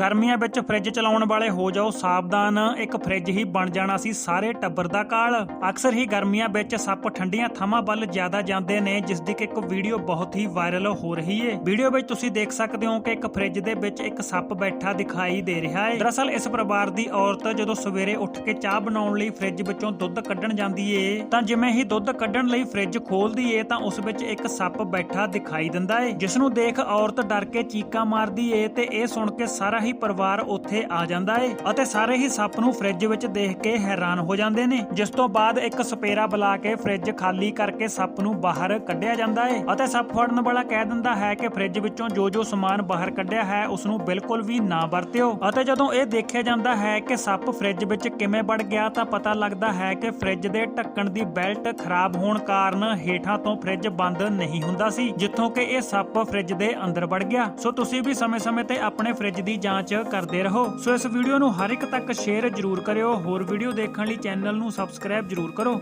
ਗਰਮੀਆਂ ਵਿੱਚ ਫ੍ਰਿਜ ਚਲਾਉਣ ਵਾਲੇ ਹੋ ਜਾਓ, ਸਾਵਧਾਨ ਇੱਕ ਫ੍ਰਿਜ ਹੀ ਬਣ ਜਾਣਾ ਸੀ ਸਾਰੇ ਟੱਬਰ ਦਾ ਕਾਲ। ਅਕਸਰ ਹੀ ਗਰਮੀਆਂ ਵਿੱਚ ਸੱਪ ਠੰਡੀਆਂ ਥਾਵਾਂ ਵੱਲ ਜ਼ਿਆਦਾ ਜਾਂਦੇ ਨੇ, ਜਿਸ ਦੀ ਕਿ ਇੱਕ ਵੀਡੀਓ ਬਹੁਤ ਹੀ ਵਾਇਰਲ ਹੋ ਰਹੀ ਹੈ ਵੀਡੀਓ ਵਿੱਚ ਤੁਸੀਂ ਦੇਖ ਸਕਦੇ ਹੋ ਕਿ ਇੱਕ ਫ੍ਰਿਜ ਦੇ ਵਿੱਚ ਇੱਕ ਸੱਪ ਬੈਠਾ ਦਿਖਾਈ ਦੇ ਰਿਹਾ ਹੈ ਦਰਅਸਲ ਇਸ ਪਰਿਵਾਰ ਦੀ ਔਰਤ ਜਦੋਂ ਸਵੇਰੇ ਉੱਠ ਕੇ ਚਾਹ ਬਣਾਉਣ ਲਈ ਫ੍ਰਿਜ ਵਿੱਚੋਂ ਦੁੱਧ ਕੱਢਣ ਜਾਂਦੀ ਏ, ਤਾਂ ਜਿਵੇਂ ਹੀ ਦੁੱਧ ਕੱਢਣ ਲਈ ਫ੍ਰਿਜ ਖੋਲਦੀ ਏ, ਤਾਂ ਉਸ ਵਿੱਚ ਇੱਕ ਸੱਪ ਬੈਠਾ ਦਿਖਾਈ ਦਿੰਦਾ ਏ, ਜਿਸ ਨੂੰ ਦੇਖ ਔਰਤ ਡਰ ਕੇ ਚੀਕਾਂ ਮਾਰਦੀ ਏ, ਤੇ ਇਹ ਸੁਣ ਕੇ ਸਾਰਾ ਹੀ ਪਰਿਵਾਰ ਉੱਥੇ ਆ ਜਾਂਦਾ ਏ ਅਤੇ ਸਾਰੇ ਹੀ ਸੱਪ ਨੂੰ ਫ੍ਰਿਜ ਵਿੱਚ ਦੇਖ ਕੇ ਹੈਰਾਨ ਹੋ ਜਾਂਦੇ ਨੇ, ਜਿਸ ਤੋਂ ਬਾਅਦ ਇੱਕ ਸਪੇਰਾ ਬੁਲਾ ਕੇ ਫ੍ਰਿਜ ਖਾਲੀ ਕਰਕੇ ਸੱਪ ਨੂੰ ਬਾਹਰ ਕੱਢਿਆ ਜਾਂਦਾ ਏ ਅਤੇ ਸੱਪ ਫੜਨ ਵਾਲਾ ਕਹਿ ਦਿੰਦਾ ਹੈ ਕਿ ਫ੍ਰਿਜ ਵਿੱਚੋਂ ਜੋ ਜੋ ਸਮਾਨ ਬਾਹਰ ਕੱਢਿਆ ਹੈ, ਉਸ ਨੂੰ ਬਿਲਕੁਲ ਵੀ ਨਾ ਵਰਤਿਓ। ਅਤੇ ਜਦੋਂ ਇਹ ਦੇਖਿਆ ਜਾਂਦਾ ਹੈ ਕਿ ਸੱਪ ਫ੍ਰਿਜ ਵਿੱਚ ਕਿਵੇਂ ਵੜ ਗਿਆ, ਤਾਂ ਪਤਾ ਲੱਗਦਾ ਹੈ ਕਿ ਫ੍ਰਿਜ ਦੇ ਢੱਕਣ ਦੀ ਬੈਲਟ ਖਰਾਬ ਹੋਣ ਕਾਰਨ ਹੇਠਾਂ ਤੋਂ ਫ੍ਰਿਜ ਬੰਦ ਨਹੀਂ ਹੁੰਦਾ ਸੀ, ਜਿੱਥੋਂ ਕਿ ਇਹ ਸੱਪ ਫ੍ਰਿਜ ਦੇ ਅੰਦਰ ਵੜ ਗਿਆ। ਸੋ ਤੁਸੀਂ ਵੀ ਸਮੇਂ-ਸਮੇਂ ਤੇ ਆਪਣੇ ਫ੍ਰਿਜ ਦੀ ਜਾਂਚ ਕਰਦੇ ਰਹੋ। ਸੋ ਇਸ ਵੀਡੀਓ ਨੂੰ ਹਰ ਇੱਕ ਤੱਕ ਸ਼ੇਅਰ ਜ਼ਰੂਰ ਕਰਿਓ। ਹੋਰ ਵੀਡੀਓ ਦੇਖਣ ਲਈ ਚੈਨਲ ਨੂੰ ਸਬਸਕ੍ਰਾਈਬ ਜ਼ਰੂਰ ਕਰੋ।